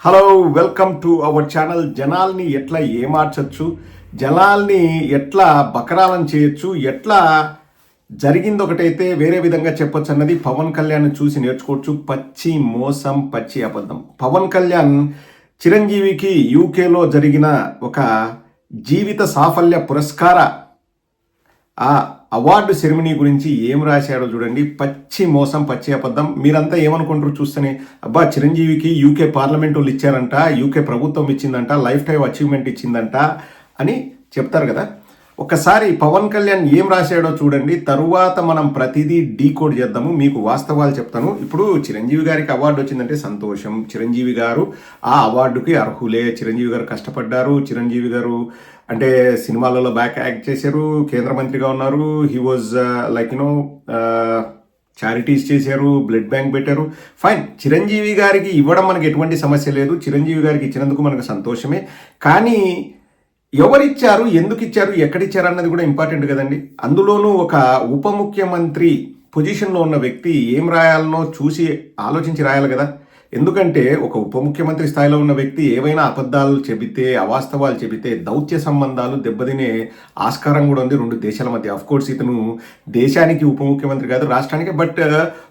Hello welcome to our channel జనాల్ని ఎట్లా ఏమార్చచ్చు? జనాల్ని ఎట్లా బకరాలం చేయొచ్చు? ఎట్లా జరిగింది ఒకటైతే వేరే విధంగా చెప్పొచ్చు అన్నది పవన్ కళ్యాణ్ చూసి నేర్చుకోవచ్చు. పచ్చి మోసం పచ్చి అబద్ధం. పవన్ కళ్యాణ్ చిరంజీవికి యూకేలో జరిగిన ఒక జీవిత సాఫల్య పురస్కార ఆ అవార్డు సెరమనీ గురించి ఏం రాశాడో చూడండి. పచ్చి మోసం పచ్చి అబద్ధం. మీరంతా ఏమనుకుంటారు చూస్తేనే అబ్బా చిరంజీవికి యూకే పార్లమెంట్ వాళ్ళు ఇచ్చారంట యూకే ప్రభుత్వం ఇచ్చిందంట లైఫ్ టైం అచీవ్మెంట్ ఇచ్చిందంట అని చెప్తారు కదా. ఒకసారి పవన్ కళ్యాణ్ ఏం రాశాడో చూడండి. తరువాత మనం ప్రతిదీ డీకోడ్ చేద్దాము. మీకు వాస్తవాలు చెప్తాను. ఇప్పుడు చిరంజీవి గారికి అవార్డు వచ్చిందంటే సంతోషం. చిరంజీవి గారు ఆ అవార్డుకి అర్హులే. చిరంజీవి గారు కష్టపడ్డారు. చిరంజీవి గారు అంటే సినిమాలలో బ్యాక్ యాక్ట్ చేశారు. కేంద్ర మంత్రిగా ఉన్నారు. He was like you know charities చేశారు. బ్లడ్ బ్యాంక్ పెట్టారు. ఫైన్ చిరంజీవి గారికి ఇవ్వడం మనకి ఎటువంటి సమస్య లేదు. చిరంజీవి గారికి ఇచ్చినందుకు మనకు సంతోషమే. కానీ ఎవరిచ్చారు ఎందుకు ఇచ్చారు ఎక్కడిచ్చారు అన్నది కూడా ఇంపార్టెంట్ కదండి. అందులోనూ ఒక ఉప ముఖ్యమంత్రి పొజిషన్లో ఉన్న వ్యక్తి ఏం రాయాలనో చూసి ఆలోచించి రాయాలి కదా. ఎందుకంటే ఒక ఉప ముఖ్యమంత్రి స్థాయిలో ఉన్న వ్యక్తి ఏవైనా అబద్ధాలు చెబితే అవాస్తవాలు చెబితే దౌత్య సంబంధాలు దెబ్బతినే ఆస్కారం కూడా ఉంది రెండు దేశాల మధ్య. అఫ్ కోర్స్ ఇతను దేశానికి ఉప ముఖ్యమంత్రి కాదు రాష్ట్రానికి. బట్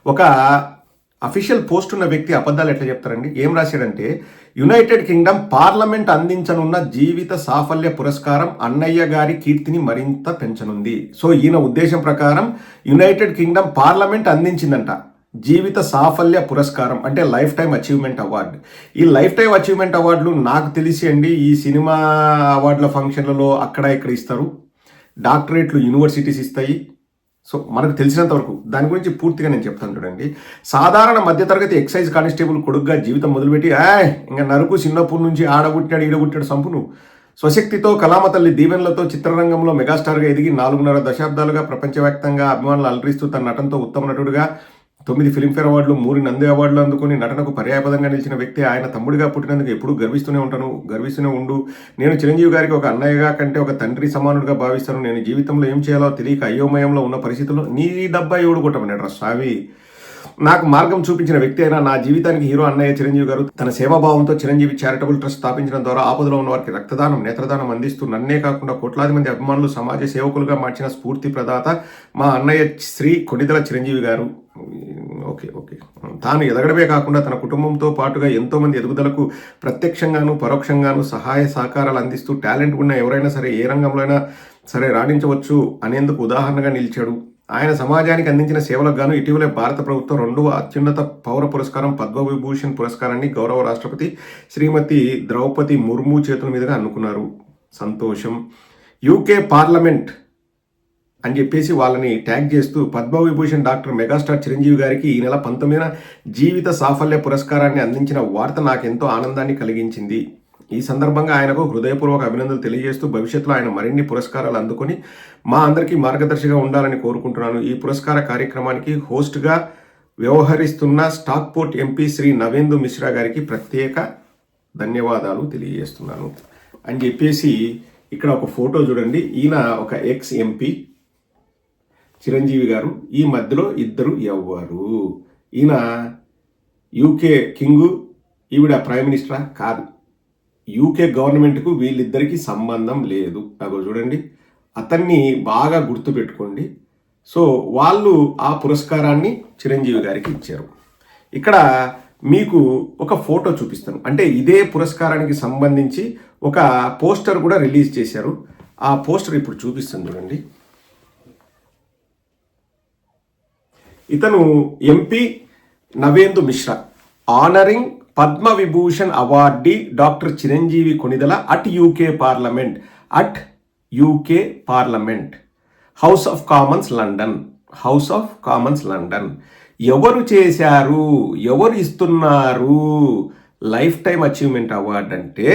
ఒక అఫీషియల్ పోస్ట్ ఉన్న వ్యక్తి అబద్ధాలు ఎట్లా చెప్తారండి? ఏం రాశాడంటే యునైటెడ్ కింగ్డమ్ పార్లమెంట్ అందించనున్న జీవిత సాఫల్య పురస్కారం అన్నయ్య గారి కీర్తిని మరింత పెంచనుంది. సో ఈయన ఉద్దేశం ప్రకారం యునైటెడ్ కింగ్డమ్ పార్లమెంట్ అందించిందంట. జీవిత సాఫల్య పురస్కారం అంటే లైఫ్ టైం అచీవ్మెంట్ అవార్డు. ఈ లైఫ్ టైం అచీవ్మెంట్ అవార్డులు నాకు తెలిసి అండి ఈ సినిమా అవార్డుల ఫంక్షన్లలో అక్కడ ఇక్కడ ఇస్తారు. డాక్టరేట్లు యూనివర్సిటీస్ ఇస్తాయి. సో మనకు తెలిసినంత వరకు దాని గురించి పూర్తిగా నేను చెప్తాను చూడండి. సాధారణ మధ్యతరగతి ఎక్సైజ్ కానిస్టేబుల్ కొడుకుగా జీవితం మొదలుపెట్టి ఆయ్ ఇంకా నరుకు చిన్నప్పటి నుంచి ఆడబుట్టాడు ఈడబుట్టాడు సంపును. స్వశక్తితో కళామతల్లి దీవెనలతో చిత్రరంగంలో మెగాస్టార్గా ఎదిగి నాలుగున్నర దశాబ్దాలుగా ప్రపంచవ్యాప్తంగా అభిమానులు అలరిస్తూ తన నటనతో ఉత్తమ నటుడుగా తొమ్మిది ఫిల్మ్ఫేర్ అవార్డులు మూడు నంది అవార్డులు అందుకుని నటనకు పర్యాయపదంగా నిలిచిన వ్యక్తి ఆయన తమ్ముడిగా పుట్టినందుకు ఎప్పుడూ గర్విస్తూనే ఉంటాను. గర్విస్తూనే ఉండు. నేను చిరంజీవి గారికి ఒక అన్నయ్యగా కంటే ఒక తండ్రి సమానుడిగా భావిస్తాను. నేను జీవితంలో ఏం చేయాలో తెలియక అయోమయంలో ఉన్న పరిస్థితుల్లో నీ డబ్బా ఎవడు కొట్టమన్నాడు స్వామి? నాకు మార్గం చూపించిన వ్యక్తి అయినా నా జీవితానికి హీరో అన్నయ్య చిరంజీవి గారు తన సేవాభావంతో చిరంజీవి చారిటబుల్ ట్రస్ట్ స్థాపించడం ద్వారా ఆపదలో ఉన్న వారికి రక్తదానం నేత్రదానం అందిస్తూ నన్నే కాకుండా కోట్లాది మంది అభిమానులు సమాజ సేవకులుగా మార్చిన స్ఫూర్తి ప్రదాత మా అన్నయ్య శ్రీ కొడిదల చిరంజీవి గారు. Okay okay. తాను ఎదగడమే కాకుండా తన కుటుంబంతో పాటుగా ఎంతో మంది ఎదుగుదలకు ప్రత్యక్షంగాను పరోక్షంగాను సహాయ సహకారాలు అందిస్తూ టాలెంట్ ఉన్న ఎవరైనా సరే ఏ రంగంలో అయినా సరే రాణించవచ్చు అనేందుకు ఉదాహరణగా నిలిచాడు. ఆయన సమాజానికి అందించిన సేవలకు గాను ఇటీవలే భారత ప్రభుత్వం రెండవ అత్యున్నత పౌర పురస్కారం పద్మవిభూషణ్ పురస్కారాన్ని గౌరవ రాష్ట్రపతి శ్రీమతి ద్రౌపది ముర్ము చేతుల మీదుగా అనుకున్నారు సంతోషం. యూకే పార్లమెంట్ అని చెప్పేసి వాళ్ళని ట్యాగ్ చేస్తూ పద్మవిభూషణ్ డాక్టర్ మెగాస్టార్ చిరంజీవి గారికి ఈ నెల పంతొమ్మిదిన జీవిత సాఫల్య పురస్కారాన్ని అందించిన వార్త నాకెంతో ఆనందాన్ని కలిగించింది. ఈ సందర్భంగా ఆయనకు హృదయపూర్వక అభినందనలు తెలియజేస్తూ భవిష్యత్తులో ఆయన మరిన్ని పురస్కారాలు అందుకొని మా అందరికీ మార్గదర్శిగా ఉండాలని కోరుకుంటున్నాను. ఈ పురస్కార కార్యక్రమానికి హోస్ట్గా వ్యవహరిస్తున్న స్టాక్పోర్ట్ ఎంపీ శ్రీ నవేందు మిశ్రా గారికి ప్రత్యేక ధన్యవాదాలు తెలియజేస్తున్నాను. అని చెప్పేసి ఇక్కడ ఒక ఫోటో చూడండి. ఈయన ఒక ఎక్స్ ఎంపీ. చిరంజీవి గారు ఈ మధ్యలో ఇద్దరు ఎవ్వరు. ఈయన యూకే కింగు ఈవిడ ప్రైమ్ మినిస్టరా? కాదు. యూకే గవర్నమెంట్కు వీళ్ళిద్దరికీ సంబంధం లేదు. అగో చూడండి. అతన్ని బాగా గుర్తుపెట్టుకోండి. సో వాళ్ళు ఆ పురస్కారాన్ని చిరంజీవి గారికి ఇచ్చారు. ఇక్కడ మీకు ఒక ఫోటో చూపిస్తాను. అంటే ఇదే పురస్కారానికి సంబంధించి ఒక పోస్టర్ కూడా రిలీజ్ చేశారు. ఆ పోస్టర్ ఇప్పుడు చూపిస్తుంది చూడండి. ఇతను MP Navendu Mishra honouring Padma Vibhushan awardee doctor Chiranjeevi Konidela at UK parliament at UK parliament House of Commons London House of Commons London ఎవరు చేశారు? ఎవరు ఇస్తున్నారు? లైఫ్ టైం అచీవ్మెంట్ అవార్డ్ అంటే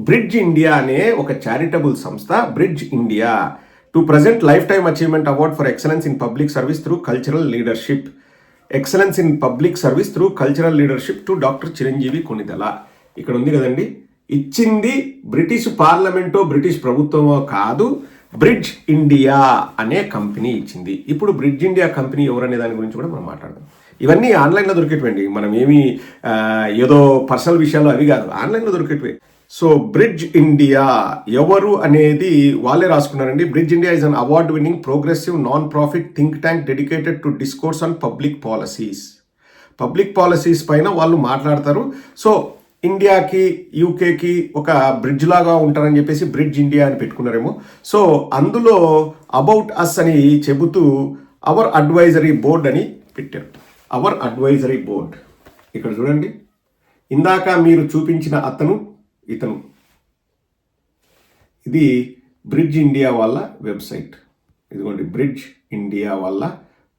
బ్రిడ్జ్ ఇండియా అనే ఒక చారిటబుల్ సంస్థ Bridge India to present lifetime achievement award for excellence in public service through cultural leadership excellence in public service through cultural leadership to doctor Chiranjeevi Konidela ఇక్కడ ఉంది కదండి? ఇచ్చింది British పార్లమెంటో British ప్రభుత్వమో కాదు bridge India అనే company ఇచ్చింది. ఇప్పుడు bridge India company ఎవరనే దాని గురించి కూడా మనం మాట్లాడదాం. ఇవన్నీ ఆన్లైన్లో దొరికేటువంటి మనం ఏమి ఏదో పర్సనల్ విషయాలు అవి కాదు. ఆన్లైన్లో దొరికేటివి. సో బ్రిడ్జ్ ఇండియా ఎవరు అనేది వాళ్ళే రాసుకున్నారండి. Bridge India is an award winning progressive non profit think tank dedicated to discourse on public policies public policies పైన వాళ్ళు మాట్లాడతారు. సో ఇండియాకి యూకేకి ఒక బ్రిడ్జ్ లాగా ఉంటారని చెప్పేసి బ్రిడ్జ్ ఇండియా అని పెట్టుకున్నారేమో. సో అందులో అబౌట్ అస్ అని చెబుతూ అవర్ అడ్వైజరీ బోర్డ్ అని పెట్టారు. అవర్ అడ్వైజరీ బోర్డ్ ఇక్కడ చూడండి. ఇందాక మీరు చూపించిన అతను ఇతను. ఇది బ్రిడ్జ్ ఇండియా వాళ్ళ వెబ్సైట్ ఇదిగోండి బ్రిడ్జ్ ఇండియా వాళ్ళ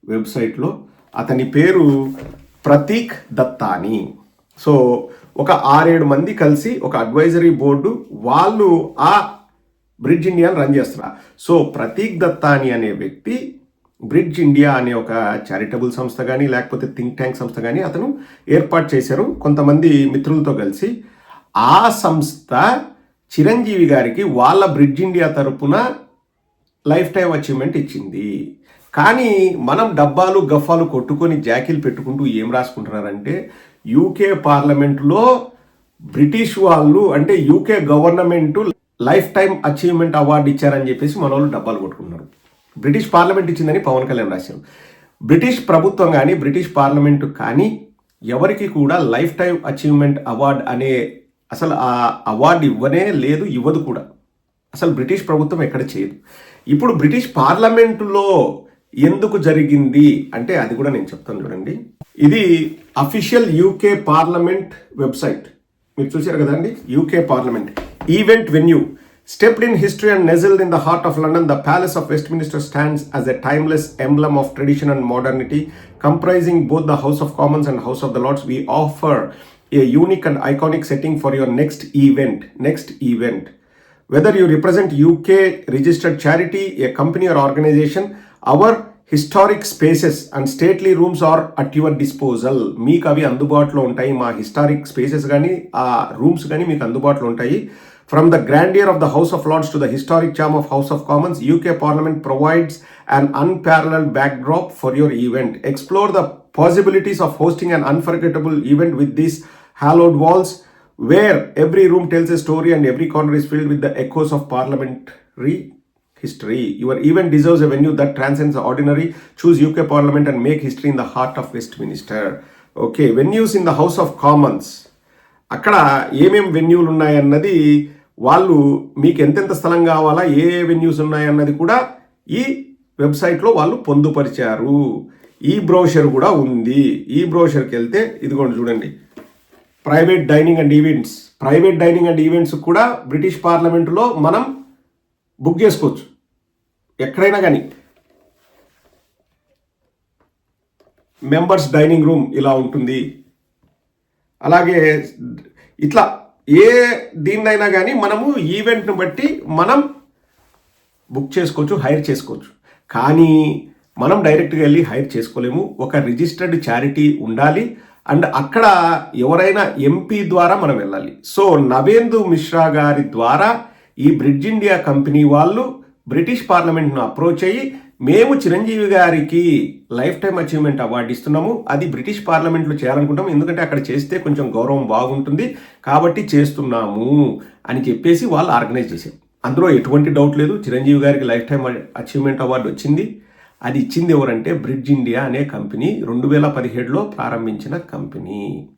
వెబ్సైట్లో అతని పేరు ప్రతీక్ దత్తాని. సో ఒక ఆరేడు మంది కలిసి ఒక అడ్వైజరీ బోర్డు వాళ్ళు ఆ బ్రిడ్జ్ ఇండియాని రన్ చేస్తున్నారు. సో ప్రతీక్ దత్తాని అనే వ్యక్తి బ్రిడ్జ్ ఇండియా అనే ఒక చారిటబుల్ సంస్థ కానీ లేకపోతే థింక్ ట్యాంక్ సంస్థ కానీ అతను ఏర్పాటు చేశారు. కొంతమంది మిత్రులతో కలిసి ఆ సంస్థ చిరంజీవి గారికి వాళ్ళ బ్రిడ్జ్ ఇండియా తరపున లైఫ్ టైం అచీవ్మెంట్ ఇచ్చింది. కానీ మనం డబ్బాలు గఫాలు కొట్టుకొని జాకీలు పెట్టుకుంటూ ఏం రాసుకుంటున్నారంటే యూకే పార్లమెంట్లో బ్రిటిష్ వాళ్ళు అంటే UK government lifetime achievement award ఇచ్చారని చెప్పేసి మన వాళ్ళు డబ్బాలు కొట్టుకున్నారు బ్రిటిష్ పార్లమెంట్ ఇచ్చిందని పవన్ కళ్యాణ్ రాశారు. బ్రిటిష్ ప్రభుత్వం కానీ బ్రిటిష్ పార్లమెంటు కానీ ఎవరికి కూడా లైఫ్ టైం అచీవ్మెంట్ అవార్డు అనే అసలు ఆ అవార్డు ఇవ్వనే లేదు ఇవ్వదు కూడా. అసలు బ్రిటిష్ ప్రభుత్వం ఎక్కడ చేయదు. ఇప్పుడు బ్రిటిష్ పార్లమెంటులో ఎందుకు జరిగింది అంటే అది కూడా నేను చెప్తాను చూడండి. ఇది అఫీషియల్ యూకే పార్లమెంట్ వెబ్సైట్. మీరు చూశారు కదండి UK parliament. Event venue. Steeped in history and nestled in the heart of London the Palace of Westminster stands as a timeless emblem of tradition and modernity comprising both the House of Commons and House of the Lords. We offer a unique and iconic setting for your next event next event whether you represent UK registered charity, a company or organization, our historic spaces and stately rooms are at your disposal. మీకు అవి అందుబాటులో ఉంటాయి మా historic spaces కానీ ఆ rooms కానీ మీకు అందుబాటులో ఉంటాయి from the grandeur of the House of Lords to the historic charm of House of Commons UK parliament provides an unparalleled backdrop for your event. Explore the possibilities of hosting an unforgettable event with these hallowed walls where every room tells a story and every corner is filled with the echoes of parliamentary history. Your event deserves a venue that transcends the ordinary. Choose UK Parliament and make history in the heart of Westminster. Okay, venues in the House of Commons. అక్కడ ఏమేం వెన్యూలు ఉన్నాయన్నది వాళ్ళు మీకు ఎంతెంత స్థలం కావాలా ఏ ఏ venues ఉన్నాయన్నది కూడా ఈ వెబ్సైట్లో వాళ్ళు పొందుపరిచారు ఈ బ్రోషర్ కూడా ఉంది ఈ బ్రోషర్కి వెళ్తే ఇదిగోండి చూడండి private dining and events. Private dining and events కూడా బ్రిటిష్ పార్లమెంటులో మనం బుక్ చేసుకోవచ్చు. ఎక్కడైనా కానీ. మెంబర్స్ డైనింగ్ రూమ్ ఇలా ఉంటుంది. అలాగే ఇట్లా ఏ దీన్నైనా కానీ మనము ఈవెంట్ను బట్టి మనం బుక్ చేసుకోవచ్చు హైర్ చేసుకోవచ్చు. కానీ మనం డైరెక్ట్గా వెళ్ళి హైర్ చేసుకోలేము. ఒక రిజిస్టర్డ్ చారిటీ ఉండాలి. అండ్ అక్కడ ఎవరైనా ఎంపీ ద్వారా మనం వెళ్ళాలి. సో నవేందు మిశ్రా గారి ద్వారా ఈ బ్రిడ్జ్ ఇండియా కంపెనీ వాళ్ళు బ్రిటిష్ పార్లమెంట్ను అప్రోచ్ అయ్యి మేము చిరంజీవి గారికి లైఫ్ టైం అచీవ్మెంట్ అవార్డు ఇస్తున్నాము. అది బ్రిటిష్ పార్లమెంట్లో చేయాలనుకుంటాము. ఎందుకంటే అక్కడ చేస్తే కొంచెం గౌరవం బాగుంటుంది. కాబట్టి చేస్తున్నాము అని చెప్పేసి వాళ్ళు ఆర్గనైజ్ చేశారు. అందులో ఎటువంటి డౌట్ లేదు. చిరంజీవి గారికి లైఫ్ టైం అచీవ్మెంట్ అవార్డు వచ్చింది. అది ఇచ్చింది ఎవరంటే బ్రిడ్జ్ ఇండియా అనే కంపెనీ రెండు వేల పదిహేడులో ప్రారంభించిన కంపెనీ.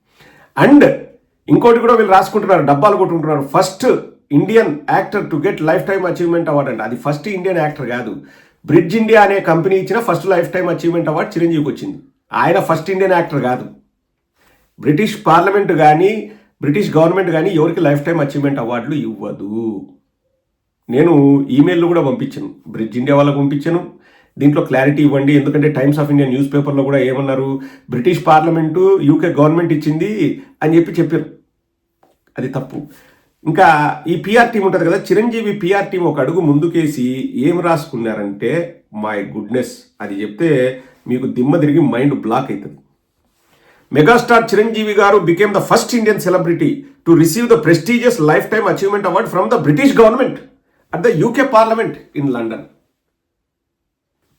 అండ్ ఇంకోటి కూడా వీళ్ళు రాసుకుంటున్నారు డబ్బాలు కొట్టుకుంటున్నారు. First Indian actor to get life time achievement award అంటే. అది ఫస్ట్ ఇండియన్ యాక్టర్ కాదు. బ్రిడ్జ్ ఇండియా అనే కంపెనీ ఇచ్చిన first life time achievement award చిరంజీవికి వచ్చింది. ఆయన ఫస్ట్ ఇండియన్ యాక్టర్ కాదు. బ్రిటిష్ పార్లమెంట్ కానీ బ్రిటిష్ గవర్నమెంట్ కానీ ఎవరికి లైఫ్ టైం అచీవ్మెంట్ అవార్డులు ఇవ్వదు. నేను ఈమెయిల్ కూడా పంపించాను. బ్రిడ్జ్ ఇండియా వాళ్ళకు పంపించాను. దీంట్లో క్లారిటీ ఇవ్వండి. ఎందుకంటే టైమ్స్ ఆఫ్ ఇండియా న్యూస్ పేపర్లో కూడా ఏమన్నారు? బ్రిటిష్ పార్లమెంటు యూకే గవర్నమెంట్ ఇచ్చింది అని చెప్పి చెప్పారు. అది తప్పు. ఇంకా ఈ పిఆర్ టీం ఉంటుంది కదా చిరంజీవి పిఆర్ టీం ఒక అడుగు ముందుకేసి ఏం రాసుకున్నారంటే మై గుడ్నెస్ అది చెప్తే మీకు దిమ్మ తిరిగి మైండ్ బ్లాక్ అవుతుంది megastar Chiranjeevi garu became the first Indian celebrity to receive the prestigious life time achievement award from the British government at the UK parliament in London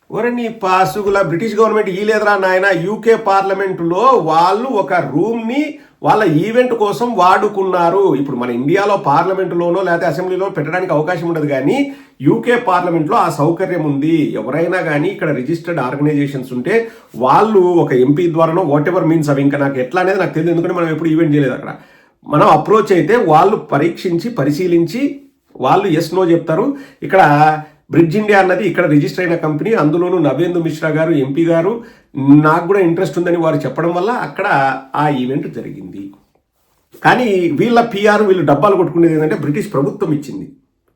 ఒరని పాసుగుల బ్రిటిష్ గవర్నమెంట్ ఈ లేదురా నాయన యూకే పార్లమెంటులో వాళ్ళు ఒక రూమ్ని వాళ్ళ event కోసం వాడుకున్నారు. ఇప్పుడు మన ఇండియాలో పార్లమెంటులోనో లేకపోతే అసెంబ్లీలో పెట్టడానికి అవకాశం ఉండదు కానీ యూకే పార్లమెంట్లో ఆ సౌకర్యం ఉంది. ఎవరైనా కానీ ఇక్కడ రిజిస్టర్డ్ ఆర్గనైజేషన్స్ ఉంటే వాళ్ళు ఒక ఎంపీ ద్వారానో వాట్ ఎవర్ మీన్స్ అవి ఇంకా నాకు ఎట్లా అనేది నాకు తెలియదు. ఎందుకంటే మనం ఎప్పుడు ఈవెంట్ చేయలేదు అక్కడ. మనం అప్రోచ్ అయితే వాళ్ళు పరీక్షించి పరిశీలించి వాళ్ళు ఎస్ నో చెప్తారు. ఇక్కడ బ్రిడ్జ్ ఇండియా అన్నది ఇక్కడ రిజిస్టర్ అయిన కంపెనీ. అందులోనూ నవేందు మిశ్రా గారు ఎంపీ గారు నాకు కూడా ఇంట్రెస్ట్ ఉందని వారు చెప్పడం వల్ల అక్కడ ఆ ఈవెంట్ జరిగింది. కానీ వీళ్ళ పిఆర్ వీళ్ళు డబ్బాలు కొట్టుకునేది ఏంటంటే బ్రిటిష్ ప్రభుత్వం ఇచ్చింది.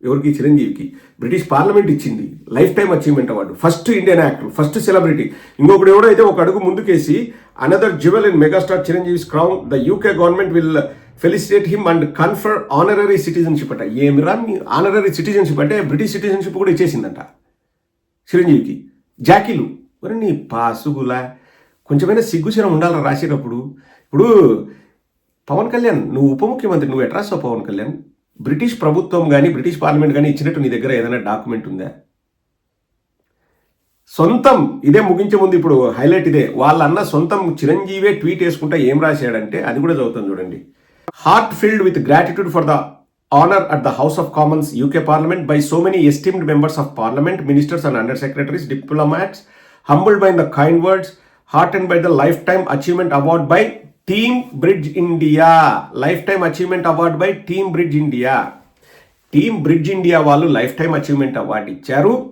ఎవరికి? చిరంజీవికి. బ్రిటిష్ పార్లమెంట్ ఇచ్చింది. Life time achievement award. First Indian actor first celebrity. ఇంకొకటి ఎవడైతే ఒక అడుగు ముందుకేసి another jewel in megastar Chiranjeevi crown the UK government will felicitate him and confer honorary citizenship అంట. ఏమిరా మీ ఆనరరీ సిటిజన్షిప్ అంటే బ్రిటిష్ సిటిజన్షిప్ కూడా ఇచ్చేసిందంట. చిరంజీవికి. జాకీలు మరి నీ పాసుగులా. కొంచెమైనా సిగ్గుచరం ఉండాలి రాసేటప్పుడు. ఇప్పుడు పవన్ కళ్యాణ్ నువ్వు ఉప ముఖ్యమంత్రి నువ్వు ఎట్రా పవన్ కళ్యాణ్? బ్రిటిష్ ప్రభుత్వం కానీ బ్రిటిష్ పార్లమెంట్ కానీ ఇచ్చినట్టు నీ దగ్గర ఏదైనా డాక్యుమెంట్ ఉందా? సొంతం ఇదే ముగించే ముందు ఇప్పుడు హైలైట్ ఇదే. వాళ్ళన్న సొంతం చిరంజీవే ట్వీట్ వేసుకుంటే ఏం రాశాడంటే అది కూడా చదువుతాం చూడండి. Heart filled with gratitude for the honour at the House of Commons UK parliament by so many esteemed members of parliament ministers and under secretaries diplomats humbled by the kind words heart and by the life time achievement award by team bridge India life time achievement award by team bridge India team bridge India వాళ్ళు life time achievement award ఇచ్చారు.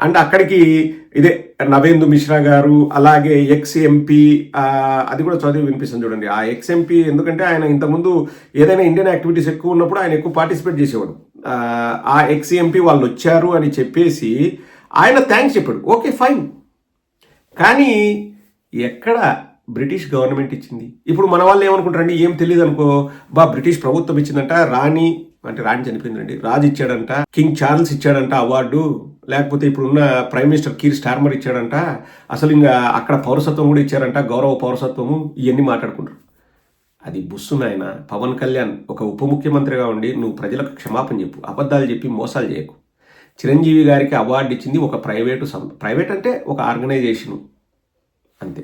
And అక్కడికి ఇదే నవేందు మిశ్రా గారు అలాగే ex MP అది కూడా చదివి వినిపిస్తుంది చూడండి. ఆ ఎక్స్ ఎంపీ ఎందుకంటే ఆయన ఇంతకుముందు ఏదైనా ఇండియన్ యాక్టివిటీస్ ఎక్కువ ఉన్నప్పుడు ఆయన ఎక్కువ పార్టిసిపేట్ చేసేవాడు. ఆ, ఆ ఎక్స్ ఎంపీ వాళ్ళు వచ్చారు అని చెప్పేసి ఆయన థ్యాంక్స్ చెప్పాడు. ఓకే ఫైన్ కానీ ఎక్కడ బ్రిటిష్ గవర్నమెంట్ ఇచ్చింది. ఇప్పుడు మన వాళ్ళు ఏమనుకుంటారండి? ఏం తెలియదు అనుకో బా బ్రిటిష్ ప్రభుత్వం ఇచ్చిందంట రాణి అంటే రాణి చనిపోయిందండి రాజు ఇచ్చాడంట కింగ్ చార్ల్స్ ఇచ్చాడంట అవార్డు లేకపోతే ఇప్పుడున్న ప్రైమ్ మినిస్టర్ కీర్ స్టార్మర్ ఇచ్చాడంట అసలు ఇంకా అక్కడ పౌరసత్వం కూడా ఇచ్చారంట గౌరవ పౌరసత్వము ఇవన్నీ మాట్లాడుకుంటారు. అది బుస్సు నాయన పవన్ కళ్యాణ్ ఒక ఉప ముఖ్యమంత్రిగా ఉండి నువ్వు ప్రజలకు క్షమాపణ చెప్పు అబద్ధాలు చెప్పి మోసాలు చేయకు. చిరంజీవి గారికి అవార్డు ఇచ్చింది ఒక ప్రైవేటు సం ప్రైవేట్ అంటే ఒక ఆర్గనైజేషను అంతే.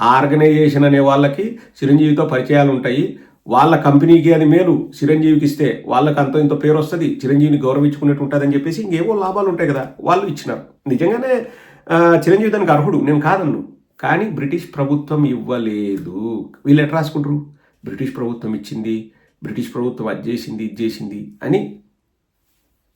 ఆ ఆర్గనైజేషన్ అనే వాళ్ళకి చిరంజీవితో పరిచయాలు ఉంటాయి వాళ్ళ కంపెనీకి అని మేలు. చిరంజీవికి ఇస్తే వాళ్ళకి అంత ఇంత పేరు వస్తుంది. చిరంజీవిని గౌరవించుకున్నట్టు ఉంటుందని చెప్పేసి ఇంకేవో లాభాలు ఉంటాయి కదా. వాళ్ళు ఇచ్చినారు. నిజంగానే చిరంజీవి దానికి అర్హుడు. నేను కాదన్ను. కానీ బ్రిటిష్ ప్రభుత్వం ఇవ్వలేదు. వీళ్ళు ఎట్లా రాసుకుంటారు? బ్రిటిష్ ప్రభుత్వం ఇచ్చింది. బ్రిటిష్ ప్రభుత్వం అది చేసింది ఇది చేసింది అని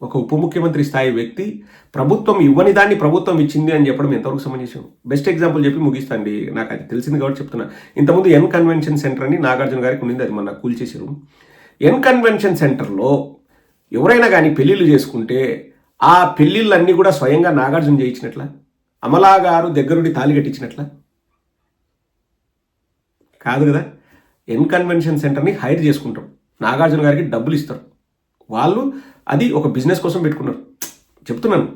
ఒక ఉప ముఖ్యమంత్రి స్థాయి వ్యక్తి ప్రభుత్వం ఇవ్వని దాన్ని ప్రభుత్వం ఇచ్చింది అని చెప్పడం ఎంతవరకు సమంజసం? బెస్ట్ ఎగ్జాంపుల్ చెప్పి ముగిస్తాండి. నాకు అది తెలిసింది కాబట్టి చెప్తున్నా. ఇంతకుముందు ఎన్ కన్వెన్షన్ సెంటర్ అని నాగార్జున గారికి ఉండింది. అది మొన్న కూల్చేసారు ఎన్ కన్వెన్షన్ సెంటర్లో ఎవరైనా కానీ పెళ్ళిళ్ళు చేసుకుంటే ఆ పెళ్ళిళ్ళన్నీ కూడా స్వయంగా నాగార్జున చేయించినట్ల? అమలా గారు దగ్గరుండి తాలి కట్టించినట్ల? కాదు కదా? ఎన్ కన్వెన్షన్ సెంటర్ని హైర్ చేసుకుంటాం. నాగార్జున గారికి డబ్బులు ఇస్తారు. వాళ్ళు అది ఒక బిజినెస్ కోసం పెట్టుకున్నారు. చెప్తున్నాను.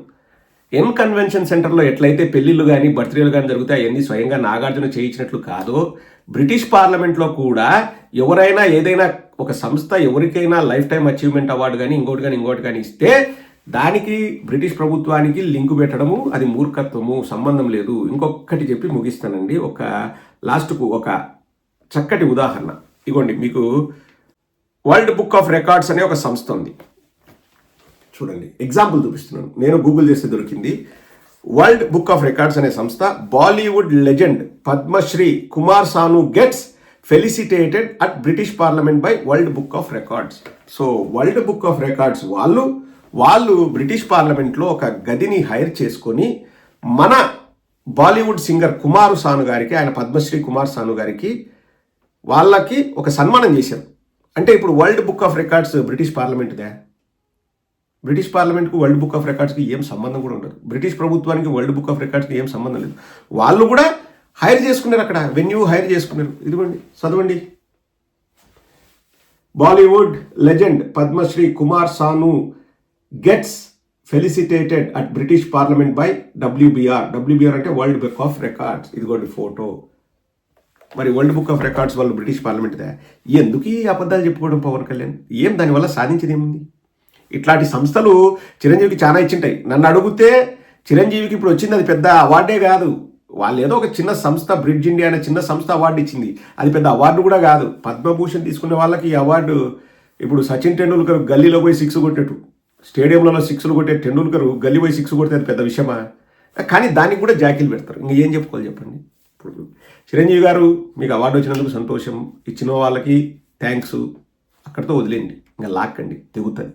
ఎన్ కన్వెన్షన్ సెంటర్లో ఎట్లయితే పెళ్ళిళ్ళు కానీ బర్త్డేలు కానీ జరుగుతాయి అవన్నీ స్వయంగా నాగార్జున చేయించినట్లు కాదో బ్రిటిష్ పార్లమెంట్లో కూడా ఎవరైనా ఏదైనా ఒక సంస్థ ఎవరికైనా లైఫ్ టైం అచీవ్మెంట్ అవార్డు కానీ ఇంకోటి కానీ ఇంకోటి కానీ ఇస్తే దానికి బ్రిటిష్ ప్రభుత్వానికి లింకు పెట్టడము అది మూర్ఖత్వము సంబంధం లేదు. ఇంకొకటి చెప్పి ముగిస్తానండి. ఒక లాస్ట్కు ఒక చక్కటి ఉదాహరణ. ఇగోండి మీకు వరల్డ్ బుక్ ఆఫ్ రికార్డ్స్ అనే ఒక సంస్థ ఉంది. చూడండి ఎగ్జాంపుల్ చూపిస్తున్నాను. నేను గూగుల్ చేస్తే దొరికింది. వరల్డ్ బుక్ ఆఫ్ రికార్డ్స్ అనే సంస్థ Bollywood legend Padmashri Kumar Sanu gets felicitated at British parliament by World Book of Records. So World Book of Records వాళ్ళు వాళ్ళు బ్రిటిష్ పార్లమెంట్లో ఒక గదిని హైర్ చేసుకొని మన బాలీవుడ్ సింగర్ కుమారు సాను గారికి ఆయన పద్మశ్రీ కుమార్ సాను గారికి వాళ్ళకి ఒక సన్మానం చేశారు. అంటే ఇప్పుడు World Book of Records British పార్లమెంట్దే British పార్లమెంట్కు వరల్డ్ బుక్ ఆఫ్ రికార్డ్స్కి ఏం సంబంధం కూడా ఉండదు. బ్రిటిష్ ప్రభుత్వానికి వరల్డ్ బుక్ ఆఫ్ రికార్డ్స్కి ఏం సంబంధం లేదు. వాళ్ళు కూడా హైర్ చేసుకున్నారు అక్కడ. వెన్యూ హైర్ చేసుకున్నారు. ఇదిగోండి చదవండి. Bollywood legend Padmashri Kumar Sanu gets felicitated at British parliament by WBR WBR అంటే వరల్డ్ బుక్ ఆఫ్ రికార్డ్స్ ఇదిగోండి ఫోటో మరి వరల్డ్ బుక్ ఆఫ్ రికార్డ్స్ వాళ్ళు బ్రిటిష్ పార్లమెంట్దే ఎందుకు ఈ అబద్ధాలు చెప్పుకోవడం పవన్ కళ్యాణ్? ఏం దానివల్ల సాధించింది ఏముంది ఇట్లాంటి సంస్థలు చిరంజీవికి చాలా ఇచ్చింటాయి. నన్ను అడిగితే చిరంజీవికి ఇప్పుడు వచ్చింది అది పెద్ద అవార్డే కాదు. వాళ్ళు ఏదో ఒక చిన్న సంస్థ బ్రిడ్జ్ ఇండియా అనే చిన్న సంస్థ అవార్డు ఇచ్చింది. అది పెద్ద అవార్డు కూడా కాదు. పద్మభూషణ్ తీసుకునే వాళ్ళకి ఈ అవార్డు ఇప్పుడు సచిన్ టెండూల్కర్ గల్లీలో పోయి సిక్స్ కొట్టేట్టు. స్టేడియంలలో సిక్స్లు కొట్టే టెండూల్కర్ గల్లీ పోయి సిక్స్ కొడితే అది పెద్ద విషయమా? కానీ దానికి కూడా జాకీలు పెడతారు. ఇంకా ఏం చెప్పుకోవాలి చెప్పండి? ఇప్పుడు చిరంజీవి గారు మీకు అవార్డు వచ్చినందుకు సంతోషం. ఇచ్చిన వాళ్ళకి థ్యాంక్స్ అక్కడితో వదిలేయండి. ఇంకా లాక్కండి. తెగుతుంది